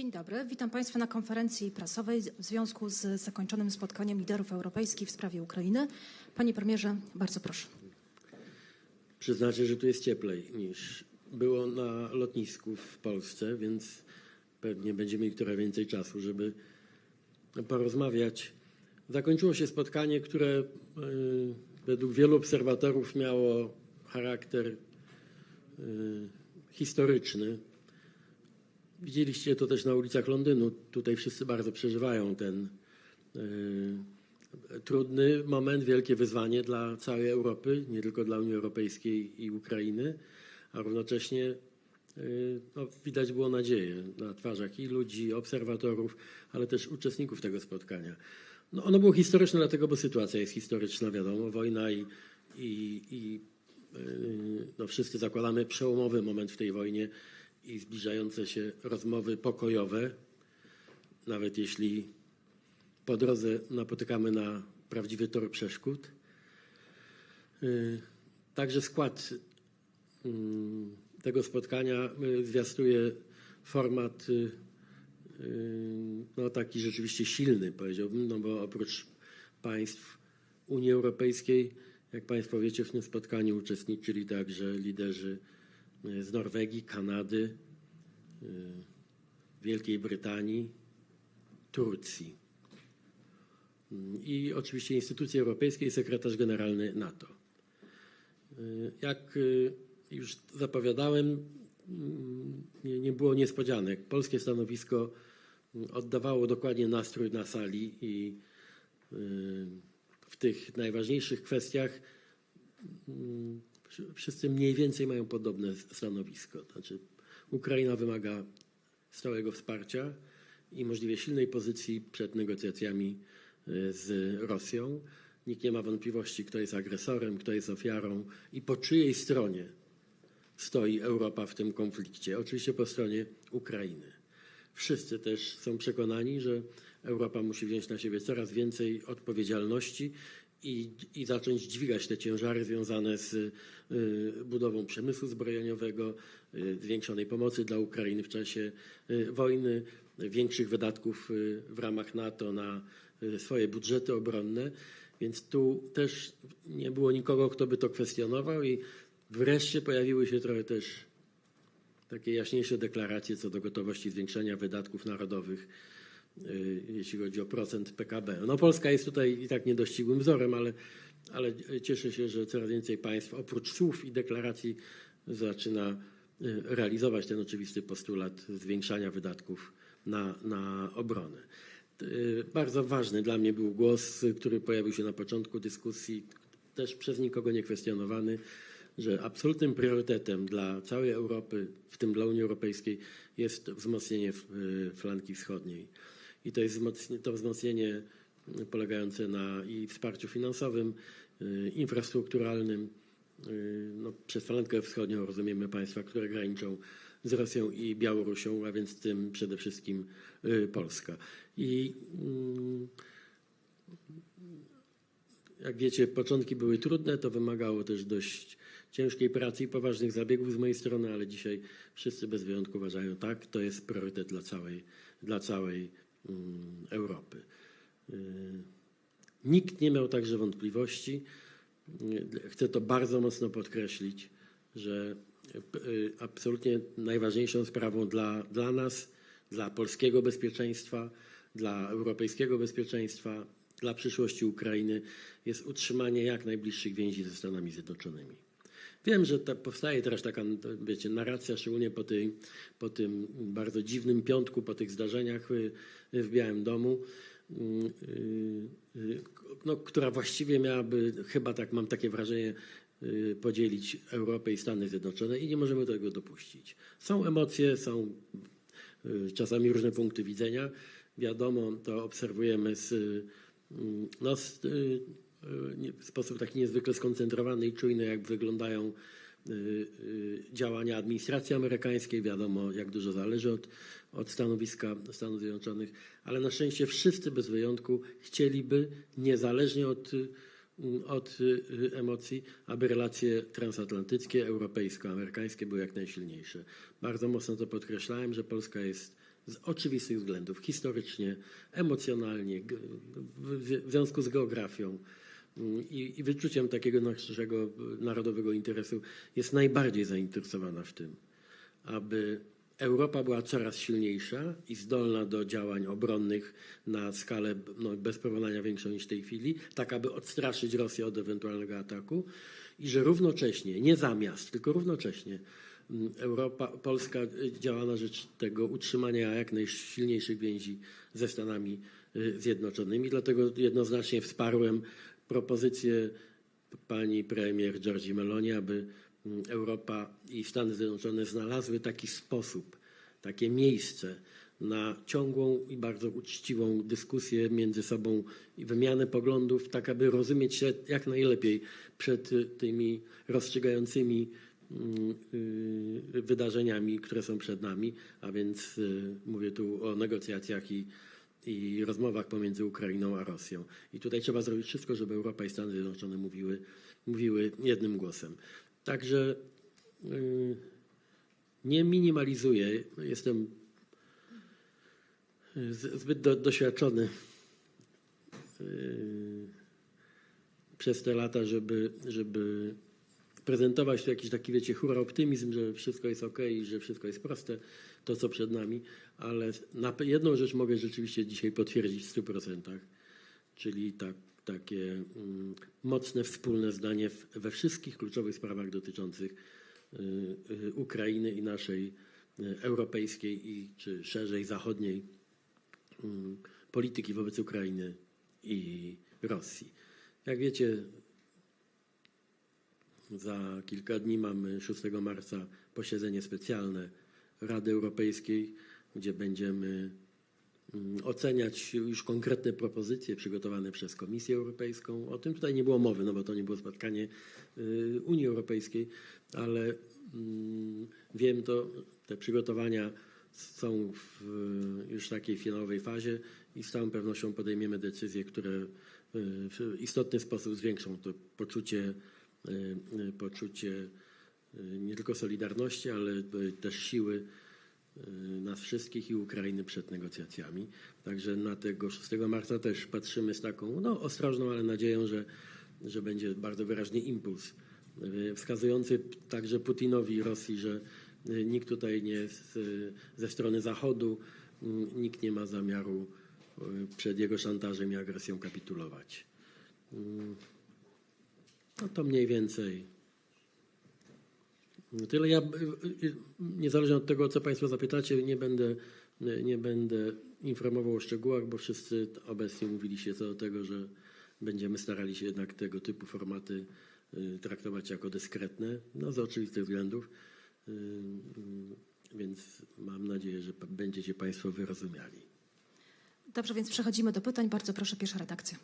Dzień dobry, witam Państwa na konferencji prasowej w związku z zakończonym spotkaniem liderów europejskich w sprawie Ukrainy. Panie premierze, bardzo proszę. Przyznacie, że tu jest cieplej niż było na lotnisku w Polsce, więc pewnie będziemy mieli trochę więcej czasu, żeby porozmawiać. Zakończyło się spotkanie, które y, według wielu obserwatorów miało charakter y, historyczny. Widzieliście to też na ulicach Londynu. Tutaj wszyscy bardzo przeżywają ten y, trudny moment, wielkie wyzwanie dla całej Europy, nie tylko dla Unii Europejskiej i Ukrainy, a równocześnie y, no, widać było nadzieję na twarzach i ludzi, obserwatorów, ale też uczestników tego spotkania. No, ono było historyczne dlatego, bo sytuacja jest historyczna, wiadomo, wojna i, i, i y, no, wszyscy zakładamy przełomowy moment w tej wojnie i zbliżające się rozmowy pokojowe, nawet jeśli po drodze napotykamy na prawdziwy tor przeszkód. Y, Także skład y, tego spotkania y, zwiastuje format y, no, taki rzeczywiście silny, powiedziałbym, no bo oprócz państw Unii Europejskiej, jak Państwo wiecie, w tym spotkaniu uczestniczyli także liderzy z Norwegii, Kanady, y, Wielkiej Brytanii, Turcji i oczywiście instytucje europejskie i sekretarz generalny NATO. Y, Jak już zapowiadałem, mm, nie, było niespodzianek. Polskie stanowisko mm, oddawało dokładnie nastrój na sali i w tych najważniejszych kwestiach mm, wszyscy mniej więcej mają podobne stanowisko. Znaczy, Ukraina wymaga stałego wsparcia i możliwie silnej pozycji przed negocjacjami y, z Rosją. Nikt nie ma wątpliwości, kto jest agresorem, kto jest ofiarą i po czyjej stronie stoi Europa w tym konflikcie. Oczywiście po stronie Ukrainy. Wszyscy też są przekonani, że Europa musi wziąć na siebie coraz więcej odpowiedzialności i, i zacząć dźwigać te ciężary związane z y, budową przemysłu zbrojeniowego, y, zwiększonej pomocy dla Ukrainy w czasie y, wojny, większych wydatków w ramach NATO na swoje budżety obronne. Więc tu też nie było nikogo, kto by to kwestionował i wreszcie pojawiły się trochę też takie jaśniejsze deklaracje co do gotowości zwiększenia wydatków narodowych, jeśli chodzi o procent PKB. No Polska jest tutaj i tak niedościgłym wzorem, ale, ale cieszę się, że coraz więcej państw oprócz słów i deklaracji zaczyna y, realizować ten oczywisty postulat zwiększania wydatków na, na obronę. Y, Bardzo ważny dla mnie był głos, y, który pojawił się na początku dyskusji, też przez nikogo nie kwestionowany, że absolutnym priorytetem dla całej Europy, w tym dla Unii Europejskiej, jest wzmocnienie y, flanki wschodniej. I to jest wzmocnienie, to wzmocnienie polegające na i wsparciu finansowym, y, infrastrukturalnym. Y, No, przez flankę wschodnią rozumiemy państwa, które graniczą z Rosją i Białorusią, a więc tym przede wszystkim y, Polska. I mm, jak wiecie, początki były trudne, to wymagało też dość ciężkiej pracy i poważnych zabiegów z mojej strony, ale dzisiaj wszyscy bez wyjątku uważają, tak, to jest priorytet dla całej, dla całej Europy. Y, Nikt nie miał także wątpliwości, y, chcę to bardzo mocno podkreślić, że y, absolutnie najważniejszą sprawą dla, dla nas, dla polskiego bezpieczeństwa, dla europejskiego bezpieczeństwa, dla przyszłości Ukrainy jest utrzymanie jak najbliższych więzi ze Stanami Zjednoczonymi. Wiem, że ta, powstaje teraz taka, wiecie, narracja, szczególnie po, tej, po tym bardzo dziwnym piątku, po tych zdarzeniach y, w Białym Domu, y, y, no, która właściwie miałaby, chyba tak mam takie wrażenie, y, podzielić Europę i Stany Zjednoczone i nie możemy tego dopuścić. Są emocje, są y, czasami różne punkty widzenia. Wiadomo, to obserwujemy z, y, no, z, y, y, w sposób taki niezwykle skoncentrowany i czujny, jak wyglądają y, y, działania administracji amerykańskiej. Wiadomo, jak dużo zależy od, od stanowiska Stanów Zjednoczonych, ale na szczęście wszyscy bez wyjątku chcieliby, niezależnie od, y, od y, emocji, aby relacje transatlantyckie, europejsko-amerykańskie były jak najsilniejsze. Bardzo mocno to podkreślałem, że Polska jest z oczywistych względów, historycznie, emocjonalnie, w, związku z geografią i, i wyczuciem takiego naszego e, narodowego interesu, jest najbardziej zainteresowana w tym, aby Europa była coraz silniejsza i zdolna do działań obronnych na skalę no, bez porównania większą niż w tej chwili, tak aby odstraszyć Rosję od ewentualnego ataku i że równocześnie, nie zamiast, tylko równocześnie mm, Europa, Polska y, działa na rzecz tego utrzymania jak najsilniejszych więzi ze Stanami y, Zjednoczonymi. Dlatego jednoznacznie wsparłem propozycję pani premier Giorgi Meloni, aby mm, Europa i Stany Zjednoczone znalazły taki sposób, takie miejsce na ciągłą i bardzo uczciwą dyskusję między sobą i wymianę poglądów, tak aby rozumieć się jak najlepiej przed tymi rozstrzygającymi mm, y, wydarzeniami, które są przed nami, a więc y, mówię tu o negocjacjach i, i rozmowach pomiędzy Ukrainą a Rosją. I tutaj trzeba zrobić wszystko, żeby Europa i Stany Zjednoczone mówiły, mówiły jednym głosem. Także y, nie minimalizuję, jestem z- zbyt do, doświadczony yy, przez te lata, żeby, żeby prezentować tu jakiś taki, wiecie, hura optymizm, że wszystko jest ok i że wszystko jest proste, to co przed nami, ale na jedną rzecz mogę rzeczywiście dzisiaj potwierdzić w 100%, czyli tak, takie mm, mocne wspólne zdanie w, we wszystkich kluczowych sprawach dotyczących y, y, Ukrainy i naszej y, europejskiej i czy szerzej zachodniej mm, polityki wobec Ukrainy i Rosji. Jak wiecie, za kilka dni mamy 6 marca posiedzenie specjalne Rady Europejskiej, gdzie będziemy mm, oceniać już konkretne propozycje przygotowane przez Komisję Europejską. O tym tutaj nie było mowy, no bo to nie było spotkanie y, Unii Europejskiej, ale mm, wiem to, te przygotowania są w już takiej finalowej fazie i z całą pewnością podejmiemy decyzje, które y, w istotny sposób zwiększą to poczucie, y, y, poczucie y, nie tylko solidarności, ale y, też siły y, nas wszystkich i Ukrainy przed negocjacjami. Także na tego 6 marca też patrzymy z taką no, ostrożną, ale nadzieją, że, że będzie bardzo wyraźny impuls wskazujący także Putinowi i Rosji, że nikt tutaj nie jest ze strony Zachodu, nikt nie ma zamiaru przed jego szantażem i agresją kapitulować. Y, No to mniej więcej Tyle ja, y, y, niezależnie od tego, co Państwo zapytacie, nie będę, nie będę informował o szczegółach, bo wszyscy obecnie mówili się co do tego, że będziemy starali się jednak tego typu formaty y, traktować jako dyskretne, no z oczywistych względów, więc mam nadzieję, że będziecie Państwo wyrozumiali. Dobrze, więc przechodzimy do pytań. Bardzo proszę, pierwsza redakcja.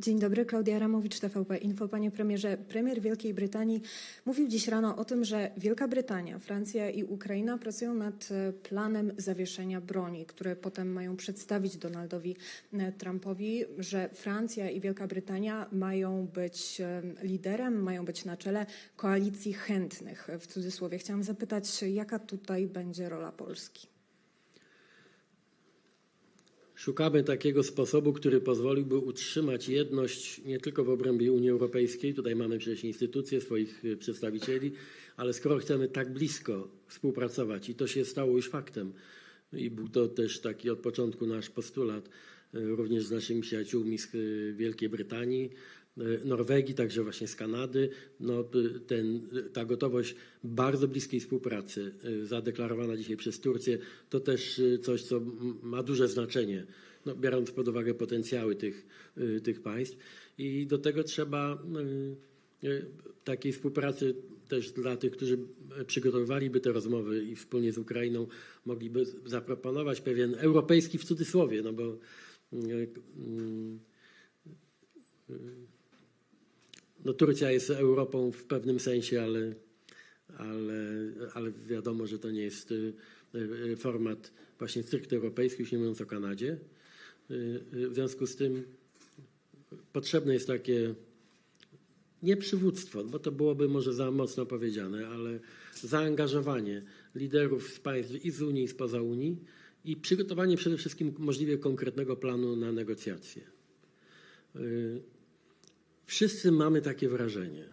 Dzień dobry, Klaudia Ramowicz, TVP Info. Panie premierze, premier Wielkiej Brytanii mówił dziś rano o tym, że Wielka Brytania, Francja i Ukraina pracują nad e, planem zawieszenia broni, które potem mają przedstawić Donaldowi e, Trumpowi, że Francja i Wielka Brytania mają być e, liderem, mają być na czele koalicji chętnych. W cudzysłowie chciałam zapytać, jaka tutaj będzie rola Polski? Szukamy takiego sposobu, który pozwoliłby utrzymać jedność nie tylko w obrębie Unii Europejskiej, tutaj mamy przecież instytucje, swoich y, przedstawicieli, ale skoro chcemy tak blisko współpracować i to się stało już faktem i był to też taki od początku nasz postulat, również z naszymi przyjaciółmi z y, Wielkiej Brytanii, y, Norwegii, także właśnie z Kanady, no, ten, ta gotowość bardzo bliskiej współpracy zadeklarowana dzisiaj przez Turcję, to też coś, co ma duże znaczenie, no, biorąc pod uwagę potencjały tych, tych państw. I do tego trzeba takiej współpracy też dla tych, którzy przygotowywaliby te rozmowy i wspólnie z Ukrainą mogliby zaproponować pewien europejski w cudzysłowie, no bo no Turcja jest Europą w pewnym sensie, ale, ale, ale wiadomo, że to nie jest y, y, format właśnie stricte europejski, już nie mówiąc o Kanadzie. Y, y, W związku z tym potrzebne jest takie nie przywództwo, bo to byłoby może za mocno powiedziane, ale zaangażowanie liderów z państw i z Unii, i spoza Unii i przygotowanie przede wszystkim możliwie konkretnego planu na negocjacje. Y, Wszyscy mamy takie wrażenie,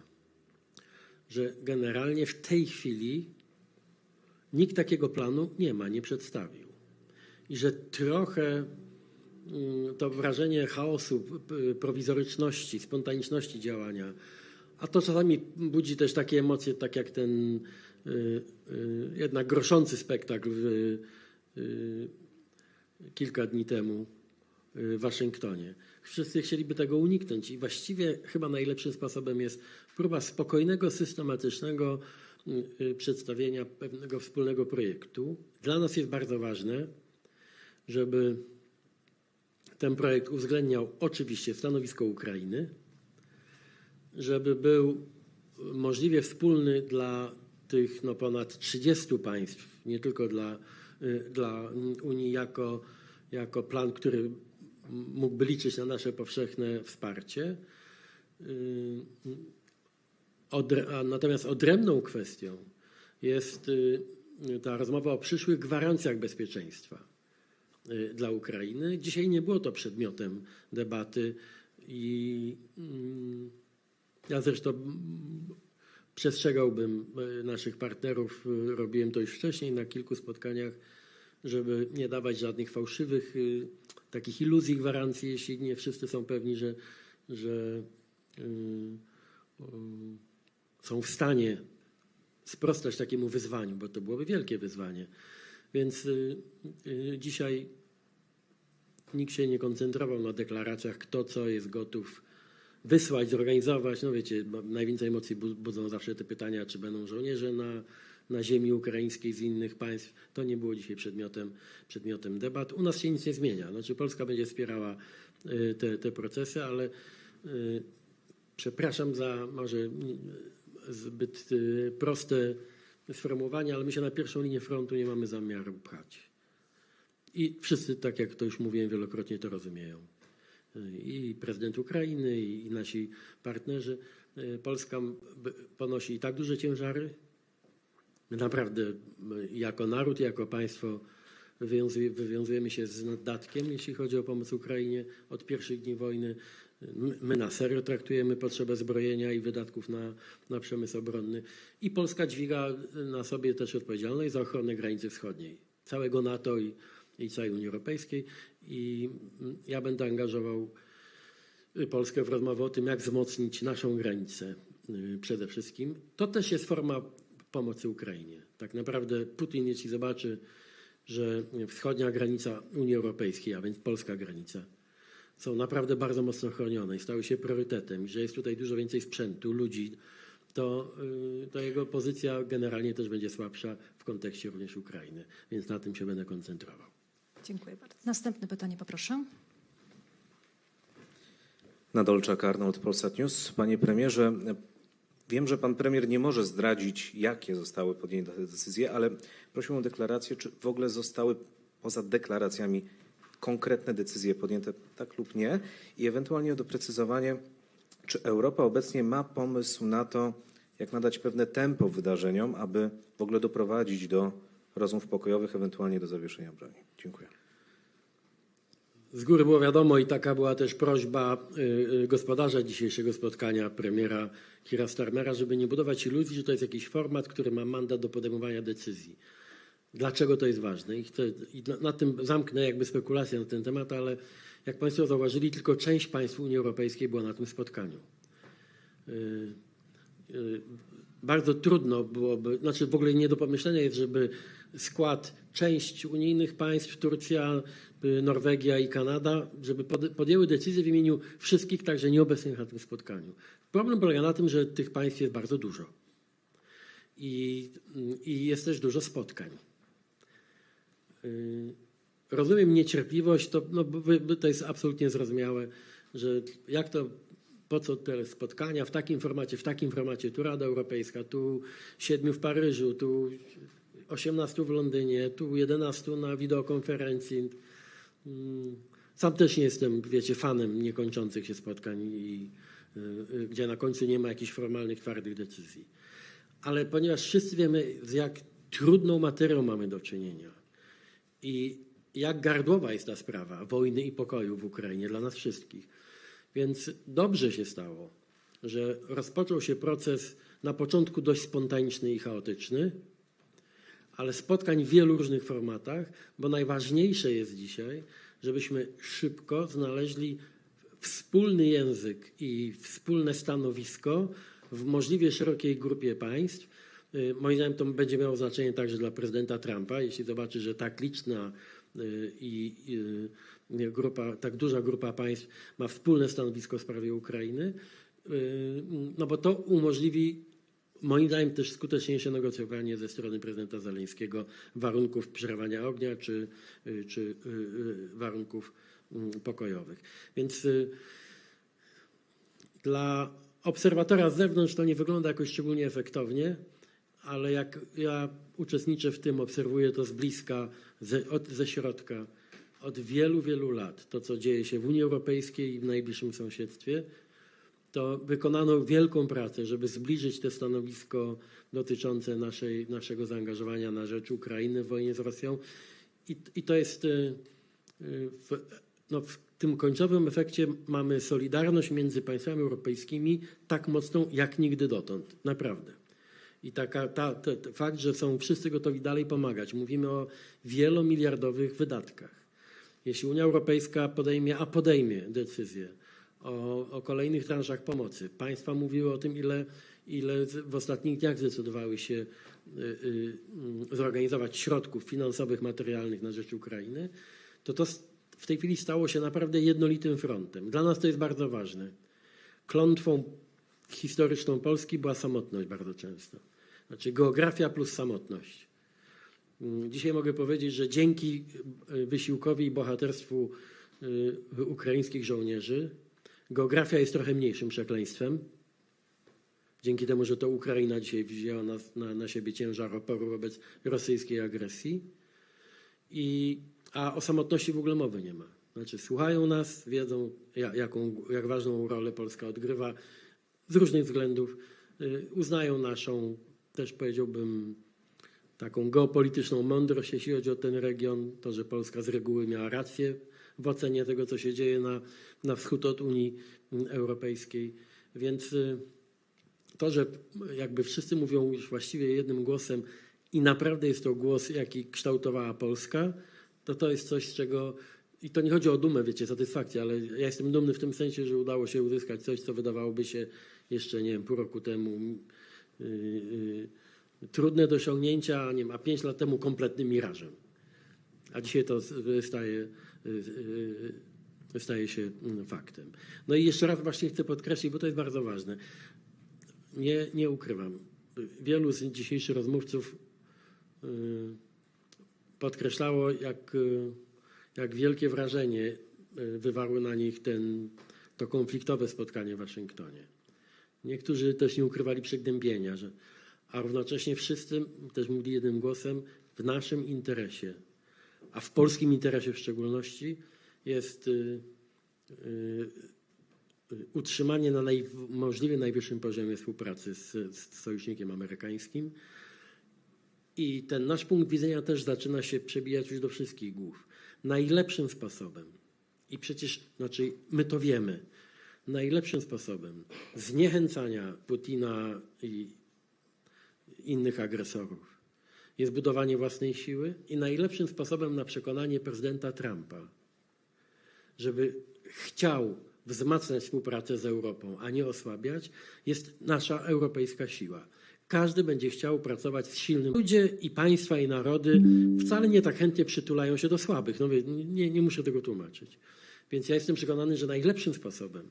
że generalnie w tej chwili nikt takiego planu nie ma, nie przedstawił. I że trochę mm, to wrażenie chaosu, prowizoryczności, spontaniczności działania, a to czasami budzi też takie emocje, tak jak ten y, y, jednak groszący spektakl w, kilka dni temu w Waszyngtonie. Wszyscy chcieliby tego uniknąć i właściwie chyba najlepszym sposobem jest próba spokojnego, systematycznego y, y, przedstawienia pewnego wspólnego projektu. Dla nas jest bardzo ważne, żeby ten projekt uwzględniał oczywiście stanowisko Ukrainy, żeby był możliwie wspólny dla tych no, ponad 30 państw, nie tylko dla, y, dla Unii, jako, jako plan, który mógłby liczyć na nasze powszechne wsparcie. Y, Natomiast odrębną kwestią jest y, ta rozmowa o przyszłych gwarancjach bezpieczeństwa y, dla Ukrainy. Dzisiaj nie było to przedmiotem debaty i mm, ja zresztą przestrzegałbym y, naszych partnerów, y, robiłem to już wcześniej na kilku spotkaniach, żeby nie dawać żadnych fałszywych y, takich iluzji gwarancji, jeśli nie wszyscy są pewni, że, że są w stanie sprostać takiemu wyzwaniu, bo to byłoby wielkie wyzwanie. Więc dzisiaj nikt się nie koncentrował na deklaracjach, kto co jest gotów wysłać, zorganizować. No wiecie, najwięcej emocji bu- budzą zawsze te pytania, czy będą żołnierze na, na ziemi ukraińskiej z innych państw. To nie było dzisiaj przedmiotem, przedmiotem debat. U nas się nic nie zmienia. Znaczy Polska będzie wspierała y, te, te procesy, ale y, przepraszam za może y, zbyt proste sformułowanie, ale my się na pierwszą linię frontu nie mamy zamiaru pchać. I wszyscy, tak jak to już mówiłem wielokrotnie, to rozumieją. I prezydent Ukrainy, i nasi partnerzy. Y, Polska ponosi i tak duże ciężary. My naprawdę jako naród, jako państwo wywiązuje, wywiązujemy się z naddatkiem, jeśli chodzi o pomoc Ukrainie od pierwszych dni wojny. My na serio traktujemy potrzebę zbrojenia i wydatków na, na przemysł obronny. I Polska dźwiga na sobie też odpowiedzialność za ochronę granicy wschodniej, całego NATO i, i całej Unii Europejskiej. I mm, ja będę angażował y, Polskę w rozmowę o tym, jak wzmocnić naszą granicę y, przede wszystkim. To też jest forma pomocy Ukrainie. Tak naprawdę Putin, jeśli zobaczy, że wschodnia granica Unii Europejskiej, a więc polska granica, są naprawdę bardzo mocno chronione i stały się priorytetem, że jest tutaj dużo więcej sprzętu, ludzi, to, y, to jego pozycja generalnie też będzie słabsza w kontekście również Ukrainy. Więc na tym się będę koncentrował. Dziękuję bardzo. Następne pytanie poproszę. Nadolczak Arnold, Polsat News. Panie premierze, wiem, że pan premier nie może zdradzić, jakie zostały podjęte te decyzje, ale prosiłbym o deklarację, czy w ogóle zostały poza deklaracjami konkretne decyzje podjęte, tak lub nie, i ewentualnie o doprecyzowanie, czy Europa obecnie ma pomysł na to, jak nadać pewne tempo wydarzeniom, aby w ogóle doprowadzić do rozmów pokojowych, ewentualnie do zawieszenia broni. Dziękuję. Z góry było wiadomo i taka była też prośba y, y, gospodarza dzisiejszego spotkania, premiera Kira Starmera, żeby nie budować iluzji, że to jest jakiś format, który ma mandat do podejmowania decyzji. Dlaczego to jest ważne? I, chcę, i na, na tym zamknę jakby spekulację na ten temat, ale jak Państwo zauważyli, tylko część państw Unii Europejskiej była na tym spotkaniu. Y, y, bardzo trudno byłoby, znaczy w ogóle nie do pomyślenia jest, żeby skład część unijnych państw, Turcja, y, Norwegia i Kanada, żeby pod- podjęły decyzję w imieniu wszystkich, także nieobecnych na tym spotkaniu. Problem polega na tym, że tych państw jest bardzo dużo. I, i jest też dużo spotkań. Y, Rozumiem niecierpliwość, to, no, to jest absolutnie zrozumiałe, że jak to, po co te spotkania w takim formacie, w takim formacie, tu Rada Europejska, tu siedmiu w Paryżu, tu 18 w Londynie, tu 11 na wideokonferencji. Mm, Sam też nie jestem, wiecie, fanem niekończących się spotkań, i, y, gdzie na końcu nie ma jakichś formalnych, twardych decyzji. Ale ponieważ wszyscy wiemy, z jak trudną materią mamy do czynienia i jak gardłowa jest ta sprawa wojny i pokoju w Ukrainie dla nas wszystkich. Więc dobrze się stało, że rozpoczął się proces na początku dość spontaniczny i chaotyczny, ale spotkań w wielu różnych formatach, bo najważniejsze jest dzisiaj, żebyśmy szybko znaleźli wspólny język i wspólne stanowisko w możliwie szerokiej grupie państw. Y, Moim zdaniem to będzie miało znaczenie także dla prezydenta Trumpa, jeśli zobaczy, że tak liczna y, i y, grupa, tak duża grupa państw ma wspólne stanowisko w sprawie Ukrainy, no bo to umożliwi moim zdaniem też skuteczniejsze negocjowanie ze strony prezydenta Zaleńskiego warunków przerwania ognia czy, y, czy y, y, warunków mm, pokojowych. Więc dla obserwatora z zewnątrz to nie wygląda jakoś szczególnie efektownie, ale jak ja uczestniczę w tym, obserwuję to z bliska, ze, od, ze środka, od wielu, wielu lat, to co dzieje się w Unii Europejskiej i w najbliższym sąsiedztwie, to wykonano wielką pracę, żeby zbliżyć te stanowisko dotyczące naszej, naszego zaangażowania na rzecz Ukrainy w wojnie z Rosją. I, i to jest y, y, w, no, w tym końcowym efekcie mamy solidarność między państwami europejskimi tak mocną jak nigdy dotąd. Naprawdę. I taka, ta, te, te fakt, że są wszyscy gotowi dalej pomagać. Mówimy o wielomiliardowych wydatkach. Jeśli Unia Europejska podejmie, a podejmie decyzję o, o kolejnych transzach pomocy, państwa mówiły o tym, ile, ile w ostatnich dniach zdecydowały się y, y, zorganizować środków finansowych, materialnych na rzecz Ukrainy, to to w tej chwili stało się naprawdę jednolitym frontem. Dla nas to jest bardzo ważne. Klątwą historyczną Polski była samotność bardzo często. Znaczy geografia plus samotność. Mm, Dzisiaj mogę powiedzieć, że dzięki y, wysiłkowi i bohaterstwu y, ukraińskich żołnierzy geografia jest trochę mniejszym przekleństwem. Dzięki temu, że to Ukraina dzisiaj wzięła na, na, na siebie ciężar oporu wobec rosyjskiej agresji. I, a o samotności w ogóle mowy nie ma. Znaczy słuchają nas, wiedzą ja- jaką, jak ważną rolę Polska odgrywa z różnych względów. Y, Uznają naszą, też powiedziałbym, taką geopolityczną mądrość, jeśli chodzi o ten region. To, że Polska z reguły miała rację w ocenie tego, co się dzieje na, na wschód od Unii Europejskiej. Więc y, to, że jakby wszyscy mówią już właściwie jednym głosem i naprawdę jest to głos, jaki kształtowała Polska, to to jest coś, z czego. I to nie chodzi o dumę, wiecie, satysfakcję, ale ja jestem dumny w tym sensie, że udało się uzyskać coś, co wydawałoby się jeszcze, nie wiem, pół roku temu yy, yy, trudne do osiągnięcia, nie wiem, a pięć lat temu kompletnym mirażem. A dzisiaj to staje, staje się mm, faktem. No i jeszcze raz właśnie chcę podkreślić, bo to jest bardzo ważne. Nie, nie ukrywam. Wielu z dzisiejszych rozmówców y, podkreślało, jak, y, jak wielkie wrażenie y, wywarło na nich ten, to konfliktowe spotkanie w Waszyngtonie. Niektórzy też nie ukrywali przygnębienia, że, a równocześnie wszyscy też mówili jednym głosem w naszym interesie, a w polskim interesie w szczególności jest y, y, utrzymanie na naj, możliwie najwyższym poziomie współpracy z, z sojusznikiem amerykańskim. I ten nasz punkt widzenia też zaczyna się przebijać już do wszystkich głów. Najlepszym sposobem, i przecież, znaczy my to wiemy, najlepszym sposobem zniechęcania Putina i innych agresorów jest budowanie własnej siły i najlepszym sposobem na przekonanie prezydenta Trumpa, żeby chciał wzmacniać współpracę z Europą, a nie osłabiać, jest nasza europejska siła. Każdy będzie chciał pracować z silnym. Ludzie i państwa i narody wcale nie tak chętnie przytulają się do słabych. No, nie, nie muszę tego tłumaczyć. Więc ja jestem przekonany, że najlepszym sposobem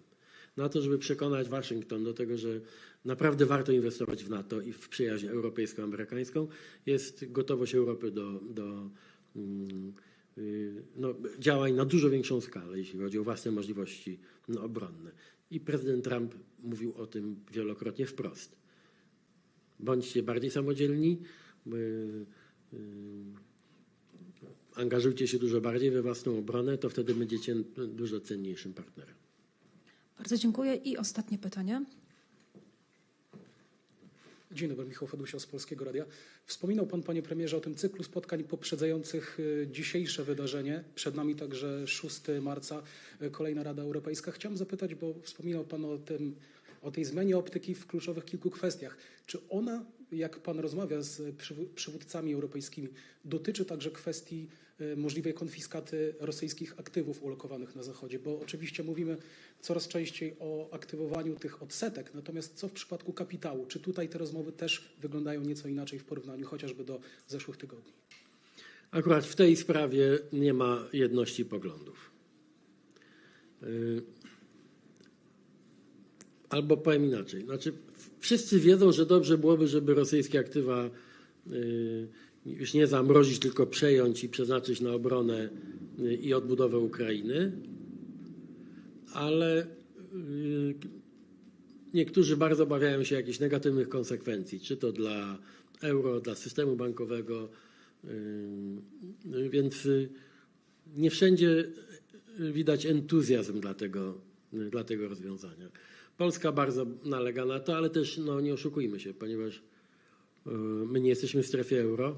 na to, żeby przekonać Waszyngton do tego, że naprawdę warto inwestować w NATO i w przyjaźń europejsko-amerykańską, jest gotowość Europy do, do mm, y, no, działań na dużo większą skalę, jeśli chodzi o własne możliwości no, obronne. I prezydent Trump mówił o tym wielokrotnie wprost. Bądźcie bardziej samodzielni, y, y, angażujcie się dużo bardziej we własną obronę, to wtedy będziecie dużo cenniejszym partnerem. Bardzo dziękuję. I ostatnie pytanie. Dzień dobry, Michał Fadusia z Polskiego Radia. Wspominał Pan, Panie Premierze, o tym cyklu spotkań poprzedzających y, dzisiejsze wydarzenie. Przed nami także 6 marca, y, kolejna Rada Europejska. Chciałem zapytać, bo wspominał Pan o, tym, o tej zmianie optyki w kluczowych kilku kwestiach. Czy ona, jak Pan rozmawia z przyw- przywódcami europejskimi, dotyczy także kwestii możliwej konfiskaty rosyjskich aktywów ulokowanych na Zachodzie? Bo oczywiście mówimy coraz częściej o aktywowaniu tych odsetek, natomiast co w przypadku kapitału? Czy tutaj te rozmowy też wyglądają nieco inaczej w porównaniu chociażby do zeszłych tygodni? Akurat w tej sprawie nie ma jedności poglądów. Y, Albo powiem inaczej. Znaczy, wszyscy wiedzą, że dobrze byłoby, żeby rosyjskie aktywa y, już nie zamrozić, tylko przejąć i przeznaczyć na obronę y, i odbudowę Ukrainy, ale y, niektórzy bardzo obawiają się jakichś negatywnych konsekwencji, czy to dla euro, dla systemu bankowego. Yy, Więc y, nie wszędzie widać entuzjazm dla tego, dla tego rozwiązania. Polska bardzo nalega na to, ale też no, nie oszukujmy się, ponieważ y, my nie jesteśmy w strefie euro,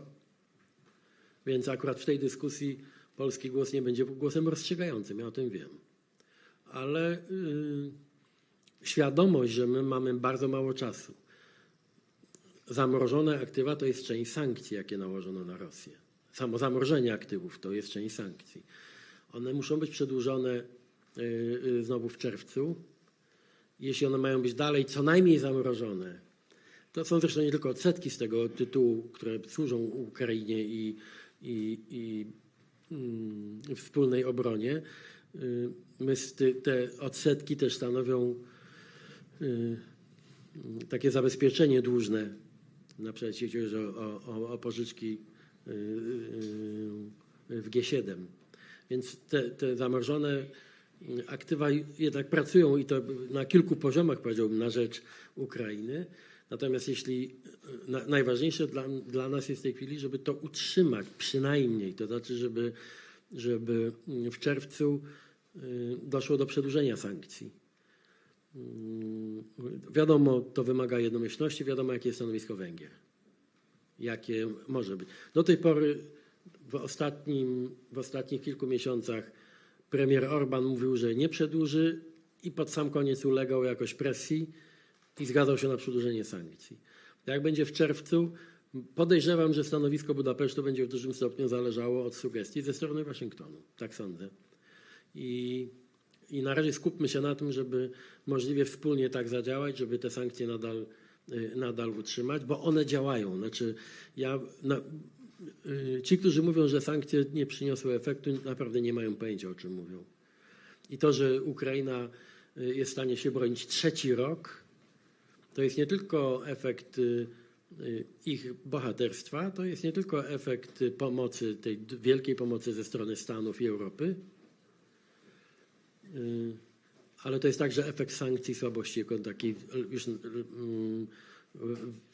więc akurat w tej dyskusji polski głos nie będzie głosem rozstrzygającym, ja o tym wiem. Ale y, świadomość, że my mamy bardzo mało czasu. Zamrożone aktywa to jest część sankcji, jakie nałożono na Rosję. Samo zamrożenie aktywów to jest część sankcji. One muszą być przedłużone y, y, znowu w czerwcu. Jeśli one mają być dalej co najmniej zamrożone, to są zresztą nie tylko odsetki z tego tytułu, które służą Ukrainie i, i, i mm, wspólnej obronie. Y, My te odsetki też stanowią y, takie zabezpieczenie dłużne, na przykład jeśli chodzi o, o, o pożyczki y, y, w G7. Więc te, te zamrożone aktywa jednak pracują i to na kilku poziomach, powiedziałbym, na rzecz Ukrainy. Natomiast jeśli na, najważniejsze dla, dla nas jest w tej chwili, żeby to utrzymać przynajmniej, to znaczy, żeby, żeby w czerwcu y, doszło do przedłużenia sankcji. Mm, Wiadomo, to wymaga jednomyślności, wiadomo, jakie jest stanowisko Węgier. Jakie może być. Do tej pory, w, ostatnim, w ostatnich kilku miesiącach, premier Orban mówił, że nie przedłuży i pod sam koniec ulegał jakoś presji i zgadzał się na przedłużenie sankcji. Jak będzie w czerwcu, podejrzewam, że stanowisko Budapesztu będzie w dużym stopniu zależało od sugestii ze strony Waszyngtonu. Tak sądzę. I i na razie skupmy się na tym, żeby możliwie wspólnie tak zadziałać, żeby te sankcje nadal, y, nadal utrzymać, bo one działają. Znaczy, ja, na, y, ci, którzy mówią, że sankcje nie przyniosły efektu, naprawdę nie mają pojęcia, o czym mówią. I to, że Ukraina y, jest w stanie się bronić trzeci rok, to jest nie tylko efekt y, y, ich bohaterstwa, to jest nie tylko efekt pomocy, tej wielkiej pomocy ze strony Stanów i Europy, Y, ale to jest także efekt sankcji słabości, jako takiej już mm,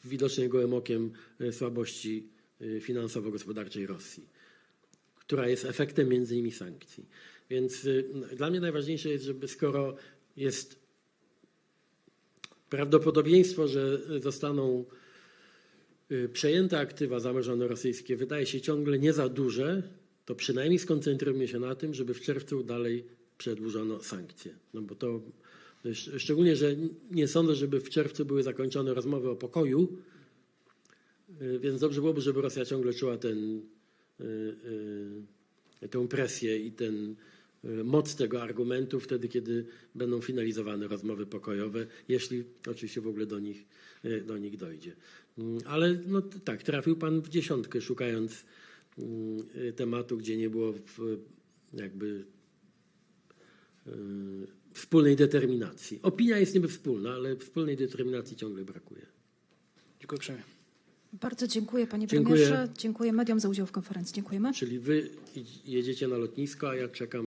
widocznej gołym okiem słabości finansowo-gospodarczej Rosji, która jest efektem między innymi sankcji. Więc dla mnie najważniejsze jest, żeby skoro jest prawdopodobieństwo, że zostaną y, przejęte aktywa zamrożone rosyjskie, wydaje się ciągle nie za duże, to przynajmniej skoncentrujmy się na tym, żeby w czerwcu dalej przedłużono sankcje. No bo to sz- szczególnie, że nie sądzę, żeby w czerwcu były zakończone rozmowy o pokoju, y, więc dobrze byłoby, żeby Rosja ciągle czuła ten, y, y, tę presję i ten y, moc tego argumentu wtedy, kiedy będą finalizowane rozmowy pokojowe, jeśli oczywiście w ogóle do nich, y, do nich dojdzie. Mm, Ale no tak, trafił Pan w dziesiątkę, szukając mm, y, tematu, gdzie nie było w, jakby y, wspólnej determinacji. Opinia jest niby wspólna, ale wspólnej determinacji ciągle brakuje. Dziękuję uprzejmie. Bardzo dziękuję panie Dziękuję. premierze. Dziękuję mediom za udział w konferencji. Dziękujemy. Czyli wy jedziecie na lotnisko, a ja czekam